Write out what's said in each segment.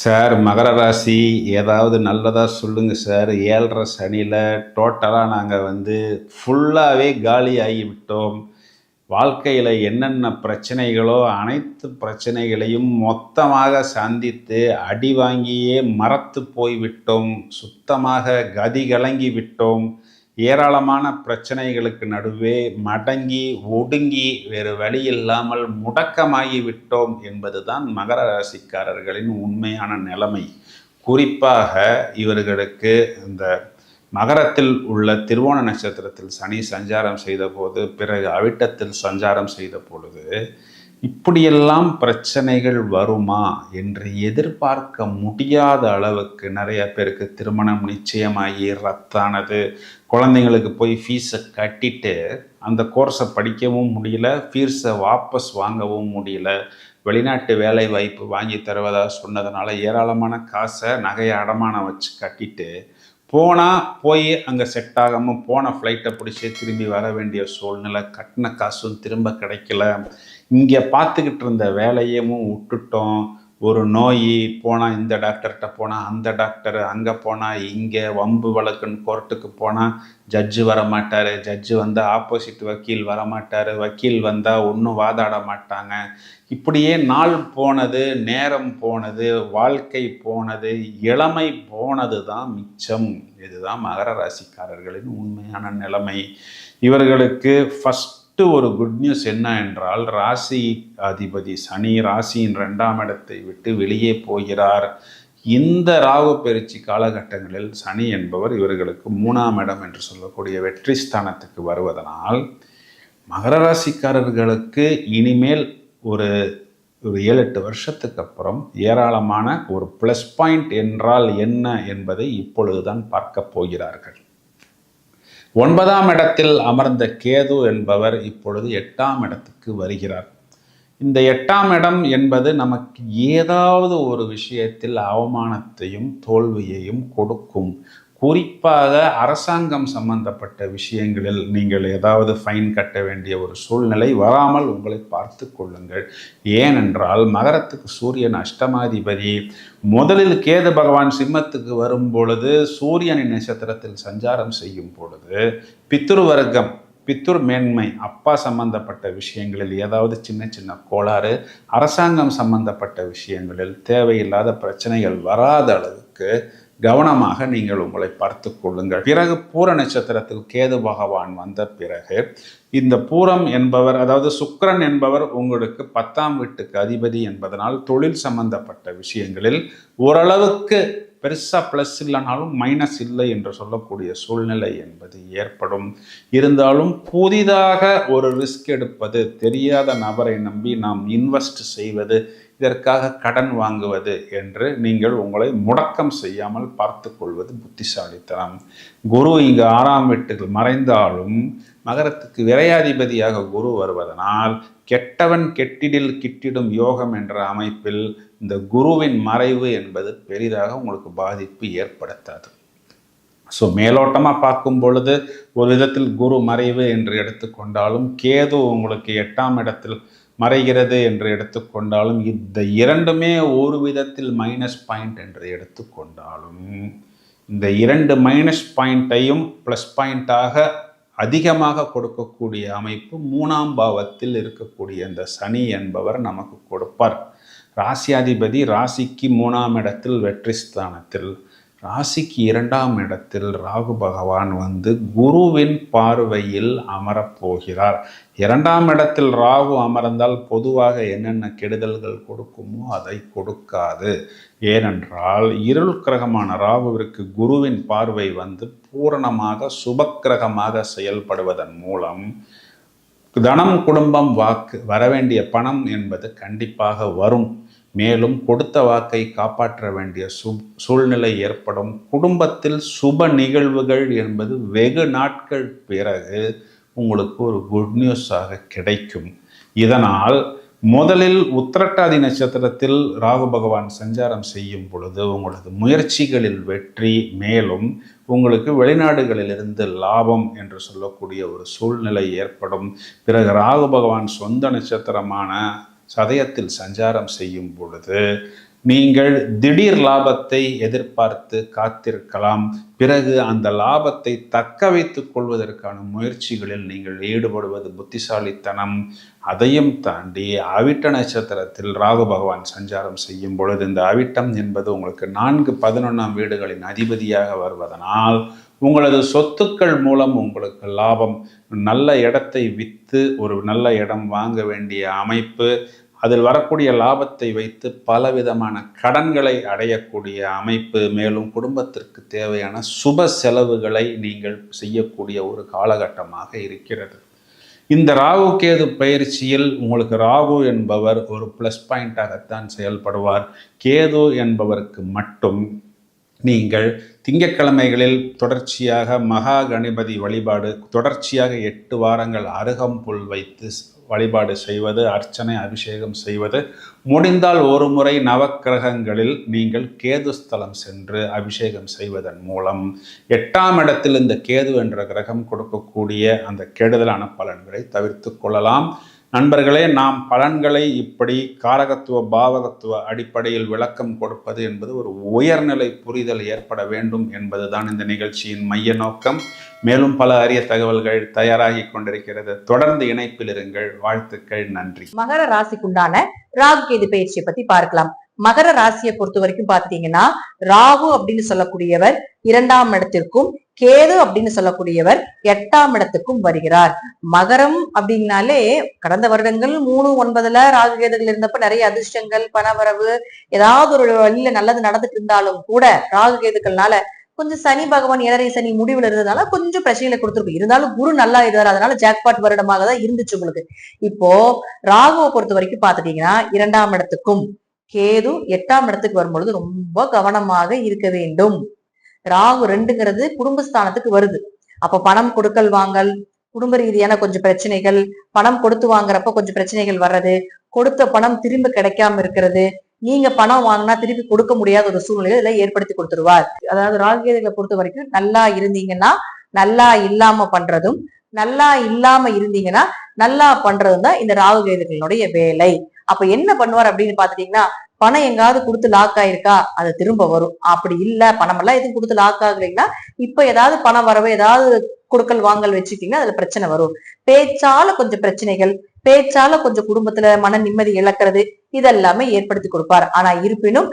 Sir மகர ராசி ஏதாவது நல்லதாக சொல்லுங்கள் சார். ஏழரை சனியில் டோட்டலாக நாங்கள் வந்து ஃபுல்லாகவே காலி ஆகிவிட்டோம் வாழ்க்கையில் என்னென்ன பிரச்சனைகளோ அனைத்து பிரச்சனைகளையும் மொத்தமாக சந்தித்து அடி வாங்கியே மறத்து போய்விட்டோம். சுத்தமாக கதி கலங்கி விட்டோம். ஏராளமான பிரச்சனைகளுக்கு நடுவே மடங்கி ஒடுங்கி வேறு வழி இல்லாமல் முடக்கமாகி விட்டோம் என்பதுதான் மகர ராசிக்காரர்களின் உண்மையான நிலைமை. குறிப்பாக இவர்களுக்கு இந்த மகரத்தில் உள்ள திருவோண நட்சத்திரத்தில் சனி சஞ்சாரம் செய்த போது பிறகு அவிட்டத்தில் சஞ்சாரம் செய்த பொழுது இப்படியெல்லாம் பிரச்சனைகள் வருமா என்று எதிர்பார்க்க முடியாத அளவுக்கு நிறைய பேருக்கு திருமணம் நிச்சயமாகி ரத்தானது. குழந்தைங்களுக்கு போய் ஃபீஸை கட்டிட்டு அந்த கோர்ஸை படிக்கவும் முடியல ஃபீஸை வாபஸ் வாங்கவும் முடியல. வெளிநாட்டு வேலை வாய்ப்பு வாங்கி தருவதா சொன்னதுனால ஏராளமான காசை நகையை அடமானம் வச்சு கட்டிட்டு போனால் போய் அங்கே செட் ஆகாமல் போன ஃப்ளைட்டை பிடிச்சி திரும்பி வர வேண்டிய சூழ்நிலை கட்டின காசும் திரும்ப கிடைக்கல. இங்கே பார்த்துக்கிட்டு இருந்த வேலையவும் விட்டுட்டோம். ஒரு நோய் போனால் இந்த டாக்டர்கிட்ட போனால் அந்த டாக்டர் அங்கே போனால் இங்கே வம்பு வழக்குன்னு கோர்ட்டுக்கு போனால் ஜட்ஜு வர மாட்டார் ஜட்ஜு வந்தால் ஆப்போசிட் வக்கீல் வர மாட்டார் வக்கீல் வந்தால் ஒன்றும் வாதாட மாட்டாங்க. இப்படியே நாள் போனது நேரம் போனது வாழ்க்கை போனது இளமை போனது தான் மிச்சம். இதுதான் மகர ராசிக்காரர்களின் உண்மையான நிலைமை. இவர்களுக்கு ஃபஸ்ட் ஃபஸ்ட்டு ஒரு குட் நியூஸ் என்ன என்றால் ராசி அதிபதி சனி ராசியின் ரெண்டாம் இடத்தை விட்டு வெளியே போகிறார். இந்த ராகு பயிற்சி காலகட்டங்களில் சனி என்பவர் இவர்களுக்கு மூணாம் இடம் என்று சொல்லக்கூடிய வெற்றி ஸ்தானத்துக்கு வருவதனால் மகர ராசிக்காரர்களுக்கு இனிமேல் ஒரு ஒரு ஏழு எட்டு வருஷத்துக்கு அப்புறம் ஏராளமான ஒரு ப்ளஸ் பாயிண்ட் என்றால் என்ன என்பதை இப்பொழுதுதான் பார்க்க போகிறார்கள். ஒன்பதாம் இடத்தில் அமர்ந்த கேது என்பவர் இப்பொழுது எட்டாம் இடத்துக்கு வருகிறார். இந்த எட்டாம் இடம் என்பது நமக்கு ஏதாவது ஒரு விஷயத்தில் அவமானத்தையும் தோல்வியையும் கொடுக்கும் குறிப்பாக அரசாங்கம் சம்பந்தப்பட்ட விஷயங்களில் நீங்கள் ஏதாவது ஃபைன் கட்ட வேண்டிய ஒரு சூழ்நிலை வராமல் உங்களை பார்த்து கொள்ளுங்கள். ஏனென்றால் மகரத்துக்கு சூரியன் அஷ்டமாதிபதி. முதலில் கேது பகவான் சிம்மத்துக்கு வரும் பொழுது சூரியனின் நட்சத்திரத்தில் சஞ்சாரம் செய்யும் பொழுது பித்துரு வர்க்கம் பித்துர் மேன்மை அப்பா சம்பந்தப்பட்ட விஷயங்களில் ஏதாவது சின்ன சின்ன கோளாறு அரசாங்கம் சம்பந்தப்பட்ட விஷயங்களில் தேவையில்லாத பிரச்சனைகள் வராத அளவுக்கு கவனமாக நீங்கள் உங்களை பார்த்து கொள்ளுங்கள். பிறகு பூர நட்சத்திரத்தில் கேது பகவான் வந்த பிறகு இந்த பூரம் என்பவர் அதாவது சுக்கரன் என்பவர் உங்களுக்கு பத்தாம் வீட்டுக்கு அதிபதி என்பதனால் தொழில் சம்பந்தப்பட்ட விஷயங்களில் ஓரளவுக்கு பெருசாக ப்ளஸ் இல்லைனாலும் மைனஸ் இல்லை என்று சொல்லக்கூடிய சூழ்நிலை என்பது ஏற்படும். இருந்தாலும் புதிதாக ஒரு ரிஸ்க் எடுப்பது தெரியாத நபரை நம்பி நாம் இன்வெஸ்ட் செய்வது இதற்காக கடன் வாங்குவது என்று நீங்கள் உங்களை முடக்கம் செய்யாமல் பார்த்து கொள்வது புத்திசாலித்தனம். குரு இங்கு ஆறாம் வீட்டில் மறைந்தாலும் மகரத்துக்கு விரையாதிபதியாக குரு வருவதனால் கெட்டவன் கெட்டிடில் கிட்டிடும் யோகம் என்ற அமைப்பில் இந்த குருவின் மறைவு என்பது பெரிதாக உங்களுக்கு பாதிப்பு ஏற்படுத்தாது. ஸோ மேலோட்டமாக பார்க்கும் பொழுது ஒரு விதத்தில் குரு மறைவு என்று எடுத்துக்கொண்டாலும் கேது உங்களுக்கு எட்டாம் இடத்தில் மறைகிறது என்று எடுத்துக்கொண்டாலும் இந்த இரண்டுமே ஒரு விதத்தில் மைனஸ் பாயிண்ட் என்று எடுத்துக்கொண்டாலும் இந்த இரண்டு மைனஸ் பாயிண்ட்டையும் ப்ளஸ் பாயிண்ட்டாக அதிகமாக கொடுக்கக்கூடிய அமைப்பு மூணாம் பாவத்தில் இருக்கக்கூடிய இந்த சனி என்பவர் நமக்கு கொடுப்பார். ராசியாதிபதி ராசிக்கு மூணாம் இடத்தில் வெற்றி ஸ்தானத்தில் ராசிக்கு இரண்டாம் இடத்தில் ராகு பகவான் வந்து குருவின் பார்வையில் அமரப்போகிறார். இரண்டாம் இடத்தில் ராகு அமர்ந்தால் பொதுவாக என்னென்ன கெடுதல்கள் கொடுக்குமோ அதை கொடுக்காது. ஏனென்றால் இருள் கிரகமான ராகுவிற்கு குருவின் பார்வை வந்து பூரணமாக சுபக்கிரகமாக செயல்படுவதன் மூலம் தனம் குடும்பம் வாக்கு வரவேண்டிய பணம் என்பது கண்டிப்பாக வரும். மேலும் கொடுத்த வாக்கை காப்பாற்ற வேண்டிய சு சூழ்நிலை ஏற்படும். குடும்பத்தில் சுப நிகழ்வுகள் என்பது வெகு நாட்கள் பிறகு உங்களுக்கு ஒரு குட் நியூஸாக கிடைக்கும். இதனால் முதலில் உத்திரட்டாதி நட்சத்திரத்தில் ராகு பகவான் சஞ்சாரம் செய்யும் பொழுது உங்களது முயற்சிகளில் வெற்றி மேலும் உங்களுக்கு வெளிநாடுகளிலிருந்து லாபம் என்று சொல்லக்கூடிய ஒரு சூழ்நிலை ஏற்படும். பிறகு ராகு பகவான் சொந்த நட்சத்திரமான சதயத்தில் சஞ்சாரம் செய்யும் பொழுது நீங்கள் திடீர் லாபத்தை எதிர்பார்த்து காத்திருக்கலாம். பிறகு அந்த லாபத்தை தக்க வைத்துக் கொள்வதற்கான முயற்சிகளில் நீங்கள் ஈடுபடுவது புத்திசாலித்தனம். அதையும் தாண்டி அவிட்ட நட்சத்திரத்தில் ராகு பகவான் சஞ்சாரம் செய்யும் பொழுது இந்த அவிட்டம் என்பது உங்களுக்கு நான்கு பதினொன்றாம் வீடுகளின் அதிபதியாக வருவதனால் உங்களது சொத்துக்கள் மூலம் உங்களுக்கு லாபம். நல்ல இடத்தை விற்று ஒரு நல்ல இடம் வாங்க வேண்டிய அமைப்பு அதில் வரக்கூடிய லாபத்தை வைத்து பலவிதமான கடன்களை அடையக்கூடிய அமைப்பு மேலும் குடும்பத்திற்கு தேவையான சுப செலவுகளை நீங்கள் செய்யக்கூடிய ஒரு காலகட்டமாக இருக்கிறது. இந்த ராகு கேது பயிற்சியில் உங்களுக்கு ராகு என்பவர் ஒரு ப்ளஸ் பாயிண்டாகத்தான் செயல்படுவார். கேது என்பவருக்கு மட்டும் நீங்கள் திங்கட்கிழமைகளில் தொடர்ச்சியாக மகா கணபதி வழிபாடு தொடர்ச்சியாக எட்டு வாரங்கள் அருகம்புல் வைத்து வழிபாடு செய்வது அர்ச்சனை அபிஷேகம் செய்வது. முடிந்தால் ஒரு முறை நவக்கிரகங்களில் நீங்கள் கேதுஸ்தலம் சென்று அபிஷேகம் செய்வதன் மூலம். எட்டாம் இடத்தில் இந்த கேது என்ற கிரகம் கொடுக்கக்கூடிய அந்த கெடுதலான பலன்களை தவிர்த்து கொள்ளலாம். நண்பர்களே நாம் பலன்களை இப்படி காரகத்துவ பாவகத்துவ அடிப்படையில் விளக்கம் கொடுப்பது என்பது ஒரு உயர்நிலை புரிதல் ஏற்பட வேண்டும் என்பதுதான் இந்த நிகழ்ச்சியின் மைய நோக்கம். மேலும் பல அரிய தகவல்கள் தயாராகி கொண்டிருக்கிறது. தொடர்ந்து இணைப்பில் இருங்கள். வாழ்த்துக்கள். நன்றி. மகர ராசிக்குண்டான ராகு கேது பயிற்சியை பத்தி பார்க்கலாம். மகர ராசியை பொறுத்த வரைக்கும் பாத்தீங்கன்னா ராகு அப்படின்னு சொல்லக்கூடியவர் இரண்டாம் இடத்திற்கும் கேது அப்படின்னு சொல்லக்கூடியவர் எட்டாம் இடத்துக்கும் வருகிறார். மகரம் அப்படின்னாலே கடந்த வருடங்கள் மூணு ஒன்பதுல ராகு கேதுகள் இருந்தப்ப நிறைய அதிர்ஷ்டங்கள் பணவரவு ஏதாவது ஒரு வழியில நல்லது நடந்துட்டு இருந்தாலும் கூட ராகு கேதுக்கள்னால கொஞ்சம் சனி பகவான் ஏழரை சனி முடிவுல இருந்ததுனால கொஞ்சம் பிரச்சனைகளை கொடுத்துருக்கும் இருந்தாலும் குரு நல்லா இருந்தார் அதனால ஜாக்பாட் வருடமாக தான் இருந்துச்சு உங்களுக்கு. இப்போ ராகுவை பொறுத்த வரைக்கும் பாத்துட்டீங்கன்னா இரண்டாம் இடத்துக்கும் கேது எட்டாம் இடத்துக்கு வரும்பொழுது ரொம்ப கவனமாக இருக்க வேண்டும். ராகு ரெண்டுங்கிறது குடும்பஸ்தானத்துக்கு வருது. அப்ப பணம் கொடுக்கல் வாங்கல் குடும்ப ரீதியான கொஞ்சம் பிரச்சனைகள் பணம் கொடுத்து வாங்குறப்ப கொஞ்சம் பிரச்சனைகள் வர்றது கொடுத்த பணம் திரும்ப கிடைக்காம இருக்கிறது நீங்க பணம் வாங்கினா திருப்பி கொடுக்க முடியாத ஒரு சூழ்நிலை இதுல ஏற்படுத்தி கொடுத்துருவார். அதாவது ராகுகேதுகளை பொறுத்த வரைக்கும் நல்லா இருந்தீங்கன்னா நல்லா இல்லாம பண்றதும் நல்லா இல்லாம இருந்தீங்கன்னா நல்லா பண்றதும் தான் இந்த ராகுகேதுகளுடைய வேலை. அப்ப என்ன பண்ணுவார் அப்படின்னு பாத்துட்டீங்கன்னா பணம் எங்காவது கொடுத்து லாக் ஆயிருக்கா? அது திரும்ப வரும். அப்படி இல்ல பணம் எல்லாம் எதுவும் கொடுத்து லாக் ஆகலைன்னா இப்ப ஏதாவது பணம் வரவு ஏதாவது கொடுக்கல் வாங்கல் வச்சுட்டீங்கன்னா அதுல பிரச்சனை வரும். பேச்சால கொஞ்சம் பிரச்சனைகள் பேச்சால கொஞ்சம் குடும்பத்துல மன நிம்மதி இழக்கிறது இதெல்லாமே ஏற்படுத்தி கொடுப்பார். ஆனா இருப்பினும்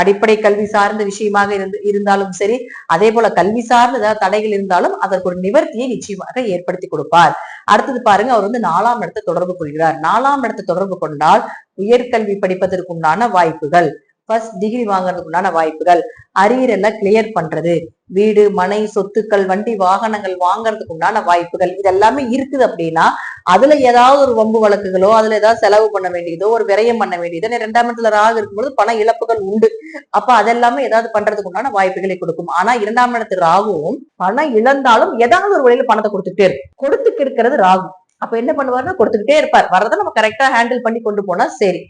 அடிப்படை கல்வி சார்ந்த விஷயமாக இருந்து இருந்தாலும் சரி அதே போல கல்வி சார்ந்த ஏதாவது தடைகள் இருந்தாலும் அதற்கு ஒரு நிவர்த்தியை நிச்சயமாக ஏற்படுத்தி கொடுப்பார். அடுத்தது பாருங்க அவர் வந்து நாலாம் இடத்தை தொடர்பு கொள்கிறார். நாலாம் இடத்தை தொடர்பு கொண்டால் உயர்கல்வி படிப்பதற்குண்டான வாய்ப்புகள். ஃபர்ஸ்ட் டிகிரி வாங்குறதுக்குண்டான வாய்ப்புகள். அரியர் எல்லாம் கிளியர் பண்றது. வீடு மனை சொத்துக்கள் வண்டி வாகனங்கள் வாங்குறதுக்கு உண்டான வாய்ப்புகள். இது எல்லாமே இருக்குது அப்படின்னா அதுல ஏதாவது ஒரு வம்பு வழக்குகளோ அதுல ஏதாவது செலவு பண்ண வேண்டியதோ ஒரு விரயம் பண்ண வேண்டியதோ ரெண்டாம் இடத்துல ராகு இருக்கும்போது பண இழப்புகள் உண்டு. அப்ப அதெல்லாமே ஏதாவது பண்றதுக்கு உண்டான வாய்ப்புகளை கொடுக்கும். ஆனா இரண்டாம் இடத்து ராகுவும் பணம் இழந்தாலும் ஏதாவது ஒரு வழியில பணத்தை கொடுத்துட்டே இருக்கும். கொடுத்துட்டு இருக்கிறது ராகு. அப்ப என்ன பண்ணுவாருன்னா கொடுத்துக்கிட்டே இருப்பார். வரதை நம்ம கரெக்டா ஹேண்டில் பண்ணி கொண்டு போனா சரி.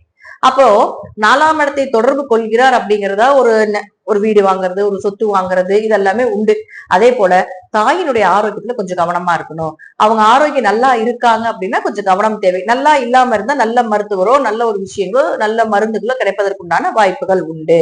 அப்போ நாலாம் இடத்தை தொடர்பு கொள்கிறார் அப்படிங்கிறதா ஒரு ஒரு வீடு வாங்குறது ஒரு சொத்து வாங்குறது இதெல்லாமே உண்டு. அதே போல தாயினுடைய ஆரோக்கியத்துல கொஞ்சம் கவனமா இருக்கணும். அவங்க ஆரோக்கியம் நல்லா இருக்காங்க அப்படின்னா கொஞ்சம் கவனம் தேவை. நல்லா இல்லாம இருந்தா நல்ல மருத்துவரோ நல்ல ஒரு விஷயங்களோ நல்ல மருந்துகளோ கிடைப்பதற்குண்டான வாய்ப்புகள் உண்டு.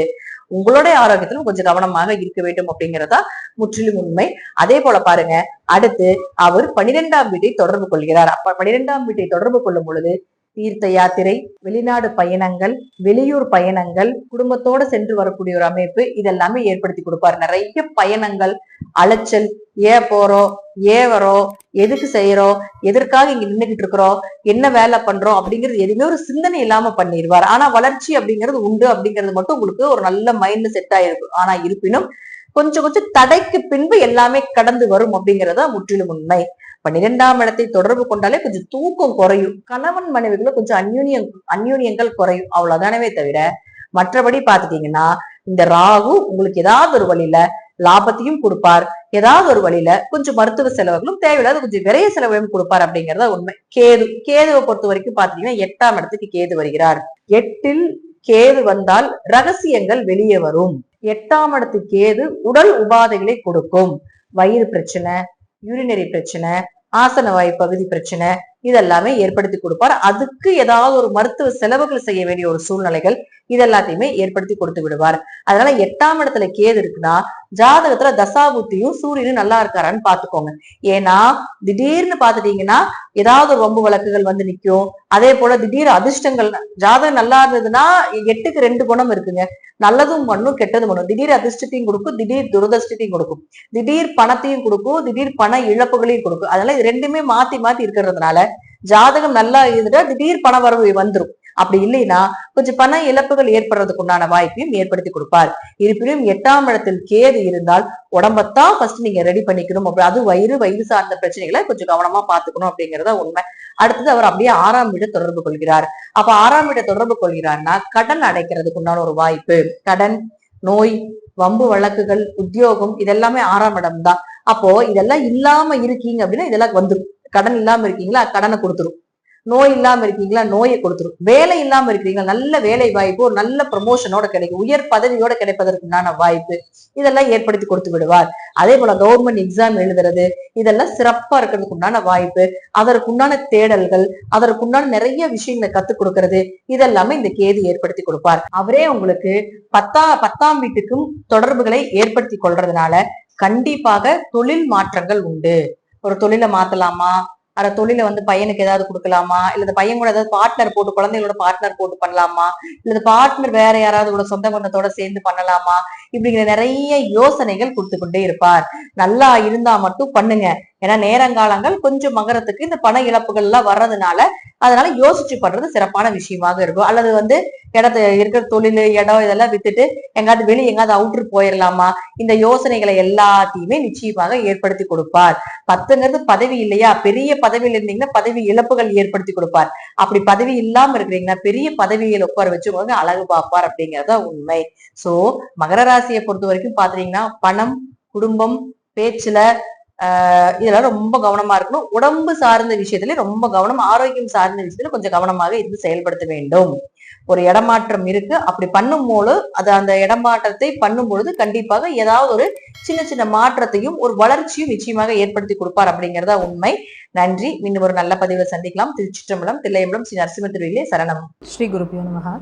உங்களுடைய ஆரோக்கியத்திலும் கொஞ்சம் கவனமாக இருக்க வேண்டும் அப்படிங்கிறதா முற்றிலும் உண்மை. அதே போல பாருங்க அடுத்து அவர் பனிரெண்டாம் வீட்டை தொடர்பு கொள்கிறார். அப்ப பனிரெண்டாம் வீட்டை தொடர்பு கொள்ளும் பொழுது தீர்த்த யாத்திரை வெளிநாடு பயணங்கள் வெளியூர் பயணங்கள் குடும்பத்தோட சென்று வரக்கூடிய ஒரு அமைப்பு இதெல்லாமே ஏற்படுத்தி கொடுப்பார். நிறைய பயணங்கள் அலைச்சல் ஏன் போறோம் ஏன் வரோம் எதுக்கு செய்யறோம் எதற்காக இங்க நின்றுகிட்டு இருக்கிறோம் என்ன வேலை பண்றோம் அப்படிங்கிறது எதுவுமே ஒரு சிந்தனை இல்லாம பண்ணிடுவார். ஆனா வளர்ச்சி அப்படிங்கிறது உண்டு அப்படிங்கிறது மட்டும் உங்களுக்கு ஒரு நல்ல மைண்ட் செட் ஆயிருக்கும் ஆனா இருப்பினும் கொஞ்சம் கொஞ்சம் தடைக்கு பின்பு எல்லாமே கடந்து வரும் அப்படிங்கறத முற்றிலும் உண்மை. பன்னிரெண்டாம் இடத்தை தொடர்பு கொண்டாலே கொஞ்சம் தூக்கம் குறையும். கணவன் மனைவிகளை கொஞ்சம் அந்யூனியம் அந்யூனியங்கள் குறையும். அவ்வளவுதானவே தவிர மற்றபடி பாத்துட்டீங்கன்னா இந்த ராகு உங்களுக்கு ஏதாவது ஒரு வழியில லாபத்தையும் கொடுப்பார். ஏதாவது ஒரு வழியில கொஞ்சம் மருத்துவ செலவுகளும் தேவையில்லாத கொஞ்சம் விரைய செலவையும் கொடுப்பார் அப்படிங்கறத உண்மை. கேது கேதுவை பொறுத்த வரைக்கும் பாத்தீங்கன்னா எட்டாம் இடத்துக்கு கேது வருகிறார். எட்டில் கேது வந்தால் ரகசியங்கள் வெளியே வரும். எட்டாம் இடத்து கேது உடல் உபாதைகளை கொடுக்கும். வயிறு பிரச்சனை யூரினரி பிரச்சனை ஆசன வாய் பகுதி பிரச்சனை இதெல்லாமே ஏற்படுத்தி கொடுப்பார். அதுக்கு ஏதாவது ஒரு மருத்துவ செலவுகள் செய்ய வேண்டிய ஒரு சூழ்நிலைகள் இதெல்லாத்தையுமே ஏற்படுத்தி கொடுத்து விடுவார். அதனால எட்டாம் இடத்துல கேது இருக்குன்னா ஜாதகத்துல தசாபுத்தியும் சூரியனும் நல்லா இருக்காரான்னு பாத்துக்கோங்க ஏன்னா திடீர்னு பாத்துட்டீங்கன்னா ஏதாவது ஒரு வழக்குகள் வந்து நிக்கும் அதே போல திடீர் அதிர்ஷ்டங்கள் ஜாதகம் நல்லா இருந்ததுன்னா எட்டுக்கு ரெண்டு குணம் இருக்குங்க. நல்லதும் பண்ணும் கெட்டதும் பண்ணும். திடீர் அதிர்ஷ்டத்தையும் கொடுக்கும் திடீர் துரதிர்ஷ்டத்தையும் கொடுக்கும். திடீர் பணத்தையும் கொடுக்கும் திடீர் பண இழப்புகளையும் கொடுக்கும். அதனால இது ரெண்டுமே மாத்தி மாத்தி இருக்கிறதுனால ஜாதகம் நல்லா இருந்துட்டா திடீர் பண வரவு வந்துடும் அப்படி இல்லைன்னா கொஞ்சம் பண இழப்புகள் ஏற்படுறதுக்கு உண்டான வாய்ப்பையும் ஏற்படுத்தி கொடுப்பார். இருப்பினும் எட்டாம் இடத்தில் கேது இருந்தால் உடம்பத்தான் ஃபர்ஸ்ட் நீங்க ரெடி பண்ணிக்கணும். அப்படி அது வயிறு வயிறு சார்ந்த பிரச்சனைகளை கொஞ்சம் கவனமா பாத்துக்கணும் அப்படிங்கறத உண்மை. அடுத்தது அவர் அப்படியே ஆறாம் இட தொடர்பு கொள்கிறார். அப்ப ஆறாம் இட தொடர்பு கொள்கிறார்னா கடன் அடைக்கிறதுக்கு உண்டான ஒரு வாய்ப்பு கடன் நோய் வம்பு வழக்குகள் உத்தியோகம் இதெல்லாமே ஆறாம் இடம் தான் அப்போ இதெல்லாம் இல்லாம இருக்கீங்க அப்படின்னா இதெல்லாம் வந்துடும் கடன் இல்லாம இருக்கீங்களா? கடனை கொடுத்துரும். நோய் இல்லாம இருக்கீங்களா? நோயை கொடுத்துரும். வேலை இல்லாம இருக்கிறீங்களா? நல்ல வேலை வாய்ப்பு ஒரு நல்ல ப்ரமோஷனோட கிடைக்கும். உயர் பதவியோட கிடைப்பதற்குண்டான வாய்ப்பு. இதெல்லாம் ஏற்படுத்தி கொடுத்து விடுவார். அதே போல கவர்மெண்ட் எக்ஸாம் எழுதுறது இதெல்லாம் சிறப்பா இருக்கிறதுக்கு உண்டான வாய்ப்பு. அதற்குண்டான தேடல்கள் அதற்குண்டான நிறைய விஷயங்களை கத்துக் கொடுக்கறது. இதெல்லாமே இந்த கேது ஏற்படுத்தி கொடுப்பார். அவரே உங்களுக்கு பத்தா பத்தாம் வீட்டுக்கும் தொடர்புகளை ஏற்படுத்தி கொள்றதுனால கண்டிப்பாக தொழில் மாற்றங்கள் உண்டு. ஒரு தொழிலை மாத்தலாமா? அந்த தொழிலை வந்து பையனுக்கு ஏதாவது கொடுக்கலாமா? இல்ல இந்த பையன் கூட ஏதாவது பார்ட்னர் போட்டு குழந்தைகளோட பார்ட்னர் போட்டு பண்ணலாமா? இல்ல இந்த பார்ட்னர் வேற யாராவது கூட சொந்த பந்தத்தோட சேர்ந்து பண்ணலாமா? இப்படிங்கிற நிறைய யோசனைகள் கொடுத்து கொண்டே இருப்பார். நல்லா இருந்தா மட்டும் பண்ணுங்க. ஏன்னா நேரங்காலங்கள் கொஞ்சம் மகரத்துக்கு இந்த பண இழப்புகள் எல்லாம் வர்றதுனால அதனால யோசிச்சு பண்றது சிறப்பான விஷயமாக இருக்கும். அல்லது வந்து இடத்த இருக்கிற தொழில் இடம் இதெல்லாம் வித்துட்டு எங்காவது வெளியே எங்காவது அவுட்ரு போயிடலாமா இந்த யோசனைகளை எல்லாத்தையுமே நிச்சயமாக ஏற்படுத்தி கொடுப்பார். பத்துங்கிறது பதவி இல்லையா? பெரிய பதவியில் இருந்தீங்கன்னா பதவி இழப்புகள் ஏற்படுத்தி கொடுப்பார். அப்படி பதவி இல்லாம இருக்கிறீங்கன்னா பெரிய பதவியில் உட்கார வச்சுக்கோங்க அழகு பார்ப்பார் அப்படிங்கறத உண்மை. சோ மகர ராசியை பொறுத்த வரைக்கும் பாத்தீங்கன்னா பணம் குடும்பம் பேச்சுல இதெல்லாம் ரொம்ப கவனமா இருக்கணும். உடம்பு சார்ந்த விஷயத்துல ரொம்ப கவனம் ஆரோக்கியம் சார்ந்த விஷயத்துல கொஞ்சம் கவனமாக இருந்து செயல்படுத்த வேண்டும். ஒரு இடமாற்றம் இருக்கு. அப்படி பண்ணும்போது அது அந்த இடமாற்றத்தை பண்ணும் பொழுது கண்டிப்பாக ஏதாவது ஒரு சின்ன சின்ன மாற்றத்தையும் ஒரு வளர்ச்சியும் நிச்சயமாக ஏற்படுத்தி கொடுப்பார் அப்படிங்கறதா உண்மை. நன்றி. இன்னும் ஒரு நல்ல பதிவில் சந்திக்கலாம். திருச்சிற்றம்பலம் தில்லையம்பலம் ஸ்ரீ நரசிம்ம திருவிலே சரணம். ஸ்ரீ குரு நமகா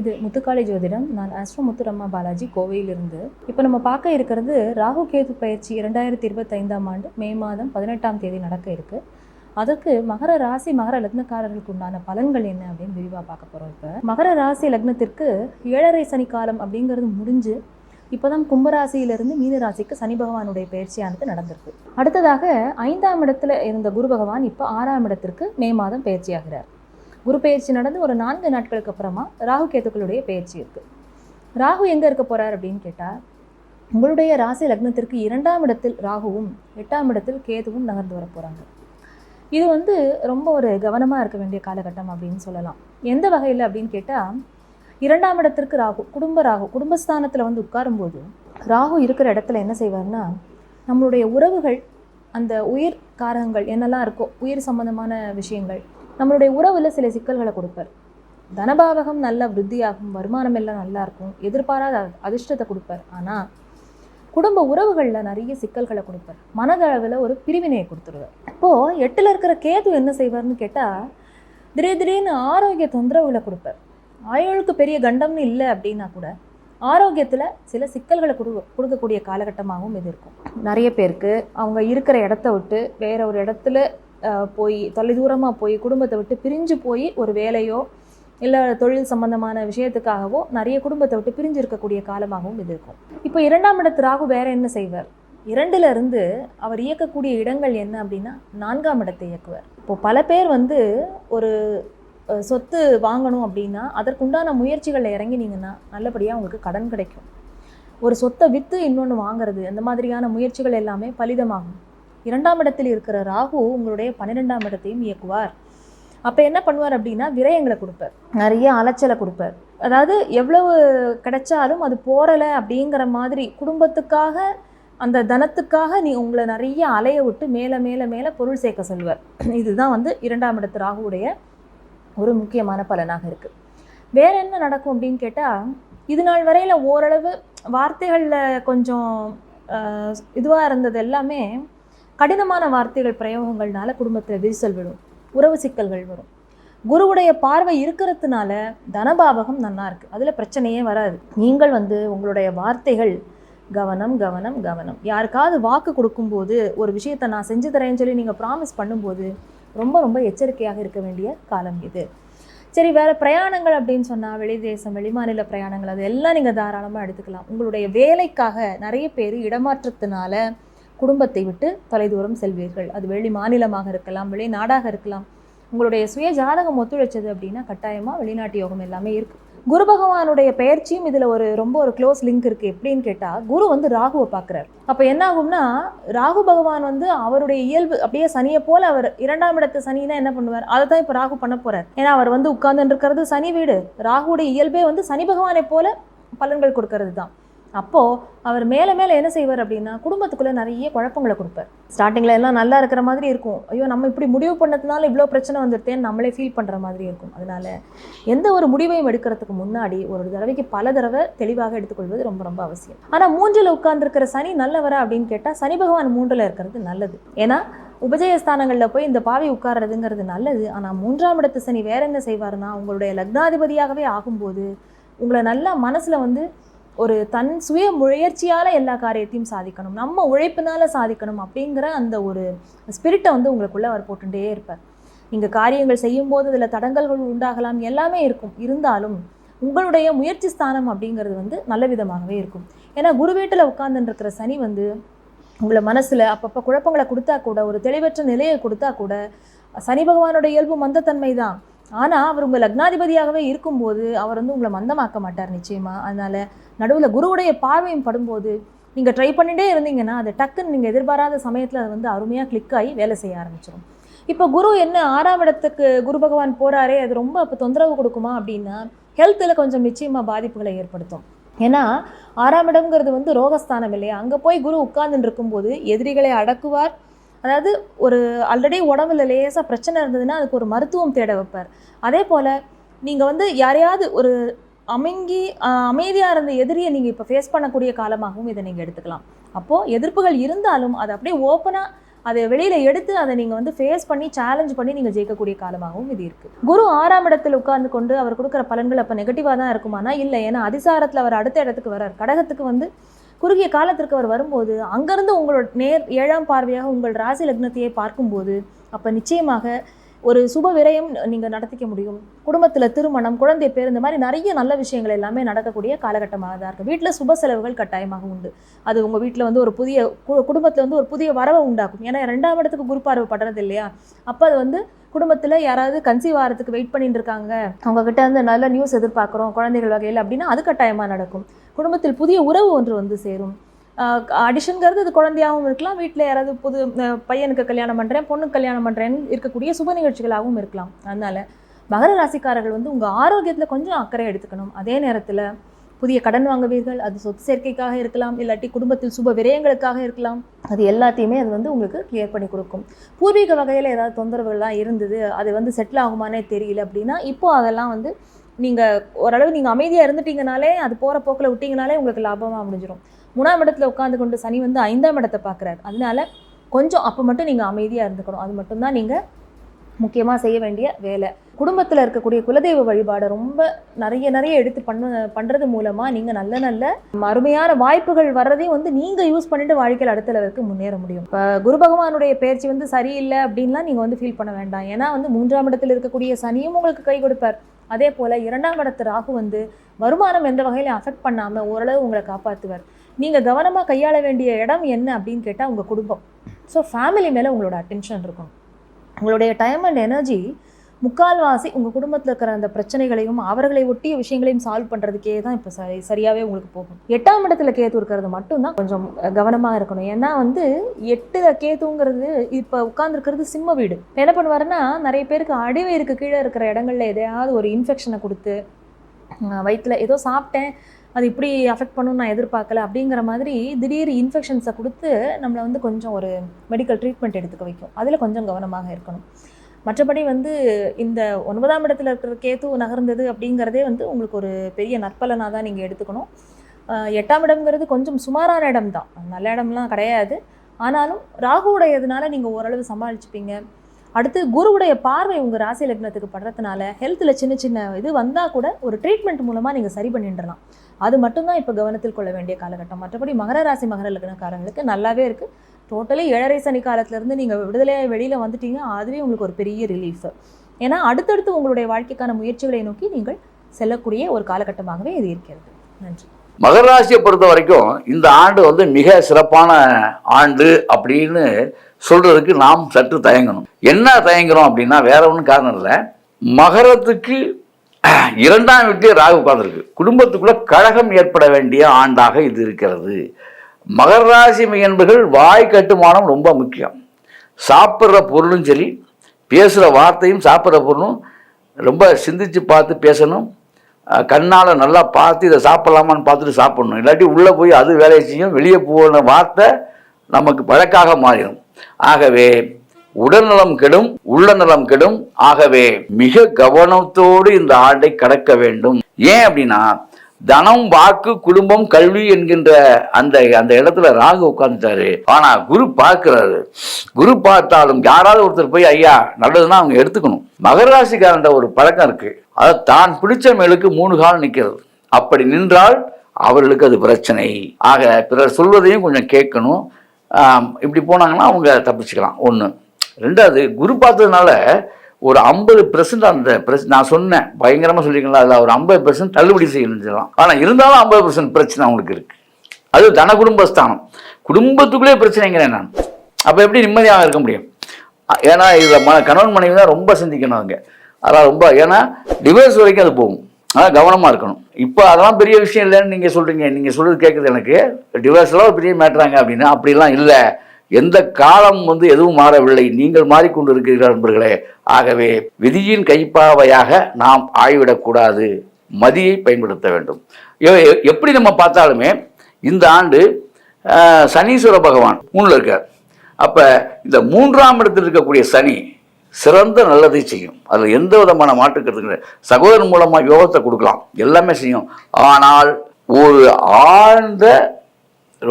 இது முத்துக்காளி ஜோதிடம். நான் அஸ்ரோ முத்துரம்மா பாலாஜி கோவையிலிருந்து. இப்போ நம்ம பார்க்க இருக்கிறது ராகு கேது பயிற்சி இரண்டாயிரத்தி இருபத்தைந்தாம் ஆண்டு மே மாதம் பதினெட்டாம் தேதி நடக்க இருக்கு. அதற்கு மகர ராசி மகர லக்னக்காரர்களுக்கு உண்டான பலன்கள் என்ன அப்படின்னு விரிவாக பார்க்க போகிறோம் இப்போ. மகர ராசி லக்னத்திற்கு ஏழரை சனி காலம் அப்படிங்கிறது முடிஞ்சு இப்போதான் கும்பராசியிலிருந்து மீன ராசிக்கு சனி பகவானுடைய பயிற்சியானது நடந்திருக்கு. அடுத்ததாக ஐந்தாம் இடத்துல இருந்த குரு பகவான் இப்போ ஆறாம் இடத்திற்கு மே மாதம் பயிற்சியாகிறார். குரு பயிற்சி நடந்து ஒரு நான்கு நாட்களுக்கு அப்புறமா ராகு கேதுக்களுடைய பயிற்சி இருக்குது ராகு எங்கே இருக்க போகிறார் அப்படின்னு கேட்டால் உங்களுடைய ராசி லக்னத்திற்கு இரண்டாம் இடத்தில் ராகுவும் எட்டாம் இடத்தில் கேதுவும் நகர்ந்து வர போகிறாங்க இது வந்து ரொம்ப ஒரு கவனமாக இருக்க வேண்டிய காலகட்டம் அப்படின்னு சொல்லலாம். எந்த வகையில் அப்படின்னு கேட்டால் இரண்டாம் இடத்திற்கு ராகு குடும்ப ராகு குடும்பஸ்தானத்தில் வந்து உட்காரும்போது ராகு இருக்கிற இடத்துல என்ன செய்வார்னா நம்மளுடைய உறவுகள் அந்த உயிர் காரகங்கள் என்னெல்லாம் இருக்கோ உயிர் சம்பந்தமான விஷயங்கள் நம்மளுடைய உறவில் சில சிக்கல்களை கொடுப்பார். தனபாவகம் நல்ல விருத்தியாகும் வருமானம் எல்லாம் நல்லா இருக்கும் எதிர்பாராத அதிர்ஷ்டத்தை கொடுப்பார். ஆனால் குடும்ப உறவுகளில் நிறைய சிக்கல்களை கொடுப்பார். மனதளவில் ஒரு பிரிவினையை கொடுத்துருவார். இப்போது எட்டில் இருக்கிற கேது என்ன செய்வார்னு கேட்டால் திடீர் திடீர்னு ஆரோக்கிய தொந்தரவுகளை கொடுப்பார். ஆயுளுக்கு பெரிய கண்டம்னு இல்லை அப்படின்னா கூட ஆரோக்கியத்தில் சில சிக்கல்களை கொடு கொடுக்கக்கூடிய காலகட்டமாகவும் இது இருக்கும். நிறைய பேருக்கு அவங்க இருக்கிற இடத்த விட்டு வேற ஒரு இடத்துல போய் தொலைதூரமாக போய் குடும்பத்தை விட்டு பிரிஞ்சு போய் ஒரு வேலையோ இல்லை தொழில் சம்பந்தமான விஷயத்துக்காகவோ நிறைய குடும்பத்தை விட்டு பிரிஞ்சு இருக்கக்கூடிய காலமாகவும் இது இருக்கும். இப்போ இரண்டாம் இடத்து ராகு வேற என்ன செய்வார்? இரண்டுல இருந்து அவர் இயக்கக்கூடிய இடங்கள் என்ன அப்படின்னா நான்காம் இடத்தை இயக்குவார். இப்போ பல பேர் வந்து ஒரு சொத்து வாங்கணும் அப்படின்னா அதற்குண்டான முயற்சிகளில் இறங்கினீங்கன்னா நல்லபடியாக உங்களுக்கு கடன் கிடைக்கும். ஒரு சொத்தை விற்று இன்னொன்று வாங்குறது அந்த மாதிரியான முயற்சிகள் எல்லாமே பலிதமாகும். இரண்டாம் இடத்தில் இருக்கிற ராகு உங்களுடைய பன்னிரெண்டாம் இடத்தையும் இயக்குவார். அப்போ என்ன பண்ணுவார் அப்படின்னா விரயங்களை கொடுப்பார். நிறைய அலைச்சலை கொடுப்பார். அதாவது எவ்வளவு கிடைச்சாலும் அது போகலை அப்படிங்கிற மாதிரி குடும்பத்துக்காக அந்த தனத்துக்காக நீ உங்களை நிறைய அலைய விட்டு மேலே மேலே மேலே பொருள் சேர்க்க சொல்வார் இதுதான் வந்து இரண்டாம் இடத்து ராகுவுடைய ஒரு முக்கியமான பலனாக இருக்குது வேற என்ன நடக்கும் அப்படின்னு கேட்டால் இது நாள் வரையில் ஓரளவு வார்த்தைகளில் கொஞ்சம் இதுவாக இருந்தது எல்லாமே கடினமான வார்த்தைகள் பிரயோகங்கள்னால குடும்பத்தில் விரிசல் விடும் உறவு சிக்கல்கள் வரும். குருவுடைய பார்வை இருக்கிறதுனால தனபாவகம் நல்லா இருக்கு. அதில் பிரச்சனையே வராது. நீங்கள் வந்து உங்களுடைய வார்த்தைகள் கவனம் கவனம் கவனம். யாருக்காவது வாக்கு கொடுக்கும்போது ஒரு விஷயத்தை நான் செஞ்சு தரேன்னு சொல்லி நீங்கள் ப்ராமிஸ் பண்ணும்போது ரொம்ப ரொம்ப எச்சரிக்கையாக இருக்க வேண்டிய காலம் இது. சரி வேறு பிரயாணங்கள் அப்படின்னு சொன்னால் வெளி தேசம் வெளிமாநில பிரயாணங்கள் அது எல்லாம் நீங்கள் தாராளமாக எடுத்துக்கலாம். உங்களுடைய வேலைக்காக நிறைய பேர் இடமாற்றத்தினால குடும்பத்தை விட்டு தொலைதூரம் செல்வீர்கள். அது வெளி மாநிலமாக இருக்கலாம் வெளிநாடாக இருக்கலாம். உங்களுடைய சுய ஜாதகம் ஒத்துழைச்சது அப்படின்னா கட்டாயமாக வெளிநாட்டு யோகம் எல்லாமே இருக்கு. குரு பகவானுடைய பெயர்ச்சியும் இதில் ஒரு ரொம்ப ஒரு க்ளோஸ் லிங்க் இருக்குது எப்படின்னு கேட்டால் குரு வந்து ராகுவை பார்க்குறாரு. அப்போ என்ன ஆகும்னா ராகு பகவான் வந்து அவருடைய இயல்பு அப்படியே சனியை போல அவர் இரண்டாம் இடத்து சனினா என்ன பண்ணுவார்? அதை தான் இப்போ ராகு பண்ண போகிறார் ஏன்னா அவர் வந்து உட்கார்ந்துட்டு இருக்கிறது சனி வீடு. ராகுடைய இயல்பே வந்து சனி பகவானை போல பலன்கள் கொடுக்கறது தான் அப்போது அவர் மேலே மேலே என்ன செய்வார் அப்படின்னா குடும்பத்துக்குள்ளே நிறைய குழப்பங்களை கொடுப்பார். ஸ்டார்டிங்கில் எல்லாம் நல்லா இருக்கிற மாதிரி இருக்கும். ஐயோ நம்ம இப்படி முடிவு பண்ணதுனால இவ்வளோ பிரச்சனை வந்துருத்தேன்னு நம்மளே ஃபீல் பண்ணுற மாதிரி இருக்கும். அதனால் எந்த ஒரு முடிவையும் எடுக்கிறதுக்கு முன்னாடி ஒரு தடவைக்கு பல தடவை தெளிவாக எடுத்துக்கொள்வது ரொம்ப ரொம்ப அவசியம். ஆனால் மூன்றில் உட்கார்ந்துருக்கிற சனி நல்லவரா அப்படின்னு கேட்டால் சனி பகவான் மூன்றில் இருக்கிறது நல்லது. ஏன்னா உபஜயஸ்தானங்களில் போய் இந்த பாவி உட்கார்றதுங்கிறது நல்லது. ஆனால் மூன்றாம் இடத்து சனி வேற என்ன செய்வாருன்னா உங்களுடைய லக்னாதிபதியாகவே ஆகும்போது உங்களை நல்லா மனசில் வந்து ஒரு தன் சுய முயற்சியால் எல்லா காரியத்தையும் சாதிக்கணும். நம்ம உழைப்பினால் சாதிக்கணும் அப்படிங்கிற அந்த ஒரு ஸ்பிரிட்டை வந்து உங்களுக்குள்ளே அவர் போட்டுகிட்டே இருப்பார். நீங்கள் காரியங்கள் செய்யும்போது இதில் தடங்கல்கள் உண்டாகலாம் எல்லாமே இருக்கும். இருந்தாலும் உங்களுடைய முயற்சி ஸ்தானம் அப்படிங்கிறது வந்து நல்ல விதமாகவே இருக்கும். ஏன்னா குரு வீட்டில் உட்கார்ந்துருக்கிற சனி வந்து உங்களை மனசில் அப்பப்போ குழப்பங்களை கொடுத்தா கூட ஒரு தெளிவற்ற நிலையை கொடுத்தா கூட சனி பகவானோட இயல்பு மந்தத்தன்மை தான். ஆனால் அவர் உங்கள் லக்னாதிபதியாகவே இருக்கும்போது அவர் வந்து உங்களை மந்தமாக்க மாட்டார் நிச்சயமாக அதனால் நடுவில் குருவுடைய பார்வையும் படும்போது நீங்கள் ட்ரை பண்ணிட்டே இருந்தீங்கன்னா அது டக்குன்னு நீங்கள் எதிர்பாராத சமயத்தில் அது வந்து அருமையாக கிளிக் ஆகி வேலை செய்ய ஆரம்பிச்சிடும் இப்போ குரு என்ன ஆறாம் இடத்துக்கு குரு பகவான் போகிறாரே அது ரொம்ப இப்போ தொந்தரவு கொடுக்குமா அப்படின்னா ஹெல்த்தில் கொஞ்சம் நிச்சயமாக பாதிப்புகளை ஏற்படுத்தும். ஏன்னா ஆறாம் இடம்ங்கிறது வந்து ரோகஸ்தானம் இல்லையா? அங்கே போய் குரு உட்கார்ந்துட்டு இருக்கும்போது எதிரிகளை அடக்குவார். அதாவது ஒரு ஆல்ரெடி உடம்புல லேசாக பிரச்சனை இருந்ததுன்னா அதுக்கு ஒரு மருத்துவம் தேட வைப்பார். அதே போல் நீங்கள் வந்து யாரையாவது ஒரு அமைங்கி அமைதியாக இருந்த எதிரியை நீங்கள் இப்போ ஃபேஸ் பண்ணக்கூடிய காலமாகவும் இதை நீங்கள் எடுத்துக்கலாம். அப்போது எதிர்ப்புகள் இருந்தாலும் அதை அப்படியே ஓப்பனாக அதை வெளியில் எடுத்து அதை நீங்கள் வந்து ஃபேஸ் பண்ணி சேலஞ்ச் பண்ணி நீங்கள் ஜெயிக்கக்கூடிய காலமாகவும் இது இருக்குது குரு ஆறாம் இடத்தில் உட்கார்ந்து கொண்டு அவர் கொடுக்குற பலன்கள் அப்போ நெகட்டிவாக தான் இருக்குமானா? இல்லை. ஏன்னா அதிசாரத்தில் அவர் அடுத்த இடத்துக்கு வரார் கடகத்துக்கு வந்து குறுகிய காலத்திற்கு அவர் வரும்போது அங்கேருந்து உங்களோட நேர் ஏழாம் பார்வையாக உங்கள் ராசி லக்னத்தையே பார்க்கும்போது அப்போ நிச்சயமாக ஒரு சுப விரயம் நீங்கள் நடத்திக்க முடியும். குடும்பத்தில் திருமணம் குழந்தை பேர் இந்த மாதிரி நிறைய நல்ல விஷயங்கள் எல்லாமே நடக்கக்கூடிய காலகட்டமாக தான் இருக்குது வீட்டில் சுப செலவுகள் கட்டாயமாக உண்டு. அது உங்கள் வீட்டில் வந்து ஒரு புதிய குடும்பத்தில் வந்து ஒரு புதிய வரவை உண்டாக்கும். ஏன்னா ரெண்டாம் இடத்துக்கு குரு பார்வை படுறது இல்லையா? அப்போ அது வந்து குடும்பத்தில் யாராவது கன்சீவ் ஆகிறதுக்கு வெயிட் பண்ணிட்டு இருக்காங்க. அவங்க வந்து இருந்து நல்ல நியூஸ் எதிர்பார்க்குறோம் குழந்தைகள் வகையில் அப்படின்னா அது கட்டாயமாக நடக்கும். குடும்பத்தில் புதிய உறவு ஒன்று வந்து சேரும். அடிஷனுங்கிறது இது குழந்தையாகவும் இருக்கலாம். வீட்டில் யாராவது புது பையனுக்கு கல்யாணம் பண்ணுறேன் பொண்ணுக்கு கல்யாணம் பண்ணுறேன்னு இருக்கக்கூடிய சுப நிகழ்ச்சிகளாகவும் இருக்கலாம். அதனால் மகர ராசிக்காரர்கள் வந்து உங்கள் ஆரோக்கியத்தில் கொஞ்சம் அக்கறை எடுத்துக்கணும். அதே நேரத்தில் புதிய கடன் வாங்குவீர்கள் அது சொத்து சேர்க்கைக்காக இருக்கலாம் இல்லாட்டி குடும்பத்தில் சுப விரயங்களுக்காக இருக்கலாம். அது எல்லாத்தையுமே அது வந்து உங்களுக்கு கிளியர் பண்ணி கொடுக்கும். பூர்வீக வகையில் ஏதாவது தொந்தரவுகள்லாம் இருந்தது அது வந்து செட்டில் ஆகுமானே தெரியல அப்படின்னா இப்போது அதெல்லாம் வந்து நீங்கள் ஓரளவு நீங்கள் அமைதியாக இருந்துட்டீங்கனாலே அது போகிற போக்கில் விட்டீங்கனாலே உங்களுக்கு லாபமாக முடிஞ்சிடும் மூணாம் இடத்துல உட்காந்து கொண்டு சனி வந்து ஐந்தாம் இடத்தை பார்க்குறாரு. அதனால கொஞ்சம் அப்போ மட்டும் நீங்கள் அமைதியாக இருந்துக்கணும். அது மட்டும்தான் நீங்கள் முக்கியமாக செய்ய வேண்டிய வேலை. குடும்பத்தில் இருக்கக்கூடிய குலதெய்வ வழிபாடை ரொம்ப நிறைய நிறைய எடுத்து பண்ண பண்ணுறது மூலமாக நீங்கள் நல்ல நல்ல அருமையான வாய்ப்புகள் வர்றதையும் வந்து நீங்கள் யூஸ் பண்ணிட்டு வாழ்க்கையில் அடுத்த லெவலுக்கு முன்னேற முடியும். இப்போ குரு பகவானுடைய பயிற்சி வந்து சரியில்லை அப்படின்லாம் நீங்கள் வந்து ஃபீல் பண்ண வேண்டாம். ஏன்னா வந்து மூன்றாம் இடத்தில் இருக்கக்கூடிய சனியும் உங்களுக்கு கை கொடுப்பார். அதே போல் இரண்டாம் இடத்து ராகு வந்து வருமானம் எந்த வகையிலையும் அஃபெக்ட் பண்ணாமல் ஓரளவு உங்களை காப்பாற்றுவார் நீங்கள் கவனமாக கையாள வேண்டிய இடம் என்ன அப்படின்னு கேட்டால் உங்கள் குடும்பம். ஸோ ஃபேமிலி மேலே உங்களோட அட்டென்ஷன் இருக்கும். உங்களுடைய டைம் அண்ட் எனர்ஜி முக்கால்வாசி உங்கள் குடும்பத்தில் இருக்கிற அந்த பிரச்சனைகளையும் அவர்களை ஒட்டிய விஷயங்களையும் சால்வ் பண்ணுறதுக்கே தான் இப்போ சரி சரியாகவே உங்களுக்கு போகும். எட்டாம் இடத்துல கேத்து இருக்கிறது மட்டும்தான் கொஞ்சம் கவனமாக இருக்கணும். ஏன்னா வந்து எட்டில் கேத்துங்கிறது இப்போ உட்காந்துருக்கிறது சிம்ம வீடு. என்ன பண்ணுவாருன்னா நிறைய பேருக்கு அடிவயிறுக்கு கீழே இருக்கிற இடங்கள்ல எதையாவது ஒரு இன்ஃபெக்ஷனை கொடுத்து வயிற்றில் ஏதோ சாப்பிட்டேன் அது இப்படி அஃபெக்ட் பண்ணும் நான் எதிர்பார்க்கல அப்படிங்கிற மாதிரி திடீர் இன்ஃபெக்ஷன்ஸை கொடுத்து நம்மளை வந்து கொஞ்சம் ஒரு மெடிக்கல் ட்ரீட்மெண்ட் எடுத்துக்க வைக்கும். அதில் கொஞ்சம் கவனமாக இருக்கணும். மற்றபடி வந்து இந்த ஒன்பதாம் இடத்துல இருக்கிற கேத்து நகர்ந்தது அப்படிங்கிறதே வந்து உங்களுக்கு ஒரு பெரிய நற்பலனாக தான் நீங்கள் எடுத்துக்கணும். எட்டாம் இடம்ங்கிறது கொஞ்சம் சுமாரான இடம் தான் நல்ல இடம்லாம் கிடையாது. ஆனாலும் ராகுவுடையதுனால நீங்கள் ஓரளவு சமாளிச்சுப்பீங்க. அடுத்து குருவுடைய பார்வை உங்கள் ராசி லக்னத்துக்கு படுறதுனால ஹெல்த்தில் சின்ன சின்ன இது வந்தால் கூட ஒரு ட்ரீட்மெண்ட் மூலமாக நீங்கள் சரி பண்ணிடலாம். அது மட்டும்தான் இப்போ கவனத்தில் கொள்ள வேண்டிய காலகட்டம். மற்றபடி மகர ராசி மகர லக்னக்காரங்களுக்கு நல்லாவே இருக்குது டோட்டலி ஏழரை சனி காலத்துலேருந்து நீங்கள் விடுதலையாக வெளியில் வந்துட்டீங்க. அதுவே உங்களுக்கு ஒரு பெரிய ரிலீஃப் ஏன்னா அடுத்தடுத்து உங்களுடைய வாழ்க்கைக்கான முயற்சிகளை நோக்கி நீங்கள் செல்லக்கூடிய ஒரு காலகட்டமாகவே இது இருக்கிறது. நன்றி. மகர ராசியை பொறுத்த வரைக்கும் இந்த ஆண்டு வந்து மிக சிறப்பான ஆண்டு அப்படின்னு சொல்றதுக்கு நாம் சற்று தயங்கணும். என்ன தயங்குறோம் அப்படின்னா வேற ஒன்றும் காரணம் இல்லை. மகரத்துக்கு இரண்டாம் வீட்டிலே ராகு உட்கார்ந்துருக்கு. குடும்பத்துக்குள்ள கழகம் ஏற்பட வேண்டிய ஆண்டாக இது இருக்கிறது. மகர ராசி என்பர்கள் வாய் கட்டுமானம் ரொம்ப முக்கியம். சாப்பிட்ற பொருளும் சரி பேசுகிற வார்த்தையும் சாப்பிட்ற பொருளும் ரொம்ப சிந்திச்சு பார்த்து பேசணும். கண்ணால் நல்லா பார்த்து இதை சாப்பிட்லாமான்னு பார்த்துட்டு சாப்பிடணும். இல்லாட்டி உள்ளே போய் அது வேலையை செய்யும் வெளியே போன வார்த்தை நமக்கு பழக்காக மாறிடும். ஆகவே உடல் நலம் கெடும் உள்ள நலம் கெடும். ஆகவே மிக கவனத்தோடு இந்த ஆண்டை கடக்க வேண்டும். ஏன் அப்படின்னா தனம் வாக்கு குடும்பம் கல்வி என்கின்ற அந்த அந்த இடத்துல ராகு உட்கார்ந்துட்டாரு. ஆனா குரு பார்க்கிறாரு. குரு பார்த்தாலும் யாராவது ஒருத்தர் போய் ஐயா நல்லதுன்னா அவங்க எடுத்துக்கணும். மகராசிக்காரன்ற ஒரு பழக்கம் இருக்கு. அதை தான் பிடிச்ச மேலுக்கு மூணு காலம் நிற்கிறது அப்படி நின்றால் அவர்களுக்கு அது பிரச்சனை. ஆக பிறர் சொல்வதையும் கொஞ்சம் கேட்கணும். இப்படி போனாங்கன்னா அவங்க தப்பிச்சுக்கலாம். ஒன்று ரெண்டாவது குரு பார்த்ததுனால ஒரு ஐம்பது பெர்சன்ட் அந்த பிரச்சனை நான் சொன்னேன் பயங்கரமாக சொல்லிக்கலாம் அதில் ஒரு ஐம்பது பெர்சன்ட் தள்ளுபடி செய்யணும் ஆனால் இருந்தாலும் ஐம்பது பெர்சன்ட் பிரச்சனை அவங்களுக்கு இருக்குது அது தன குடும்பஸ்தானம். குடும்பத்துக்குள்ளே பிரச்சனைங்கிறேன் நான். அப்போ எப்படி நிம்மதியாக இருக்க முடியும்? ஏன்னா இதில் ம கணவன் மனைவி தான் ரொம்ப சிந்திக்கணும் அவங்க அதான் ரொம்ப ஏன்னா டிவைஸ் வரைக்கும் அது போகும். அதான் கவனமாக இருக்கணும். இப்போ அதெல்லாம் பெரிய விஷயம் இல்லைன்னு நீங்கள் சொல்கிறீங்க நீங்கள் சொல்கிறது கேட்குது எனக்கு. டிவோர்ஸ்லாம் ஒரு பெரிய மேட்ராங்க அப்படின்னா. அப்படிலாம் இல்லை. எந்த காலம் வந்து எதுவும் மாறவில்லை. நீங்கள் மாறிக்கொண்டு இருக்கிறீர்கள் நண்பர்களே. ஆகவே விதியின் கைப்பாவையாக நாம் ஆய்விடக்கூடாது மதியை பயன்படுத்த வேண்டும். எப்படி நம்ம பார்த்தாலுமே இந்த ஆண்டு சனீஸ்வர பகவான் மூணில் இருக்கார். அப்போ இந்த மூன்றாம் இடத்தில் இருக்கக்கூடிய சனி சிறந்த நல்லதை செய்யும். அதில் எந்த விதமான மாற்றுக்கிறது கிடையாது. சகோதரன் மூலமாக யோகத்தை கொடுக்கலாம். எல்லாமே செய்யும். ஆனால் ஒரு ஆழ்ந்த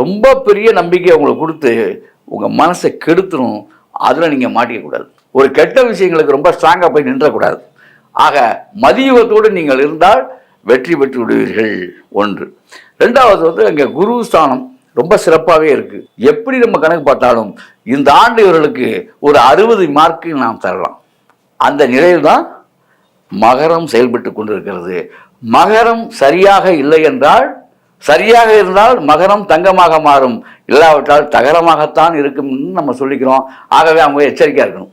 ரொம்ப பெரிய நம்பிக்கை அவங்களுக்கு கொடுத்து உங்கள் மனசை கெடுத்துரும். அதில் நீங்கள் மாட்டிக்கக்கூடாது ஒரு கெட்ட விஷயங்களுக்கு ரொம்ப ஸ்ட்ராங்காக போய் நின்றக்கூடாது. ஆக மதியுகத்தோடு நீங்கள் இருந்தால் வெற்றி பெற்று விடுவீர்கள். ஒன்று. ரெண்டாவது வந்து அங்கே குரு ஸ்தானம் ரொம்ப சிறப்பாகவே இருக்குது எப்படி நம்ம கணக்கு பார்த்தாலும் இந்த ஆண்டு இவர்களுக்கு ஒரு அறுபது மார்க்கு நாம் தரலாம். அந்த நிலையில் தான் மகரம் செயல்பட்டு கொண்டிருக்கிறது. மகரம் சரியாக இல்லை என்றால் சரியாக இருந்தால் மகரம் தங்கமாக மாறும். இல்லாவிட்டால் தகரமாகத்தான் இருக்கும்னு நம்ம சொல்லிக்கிறோம். ஆகவே அவங்க எச்சரிக்கையாக இருக்கணும்.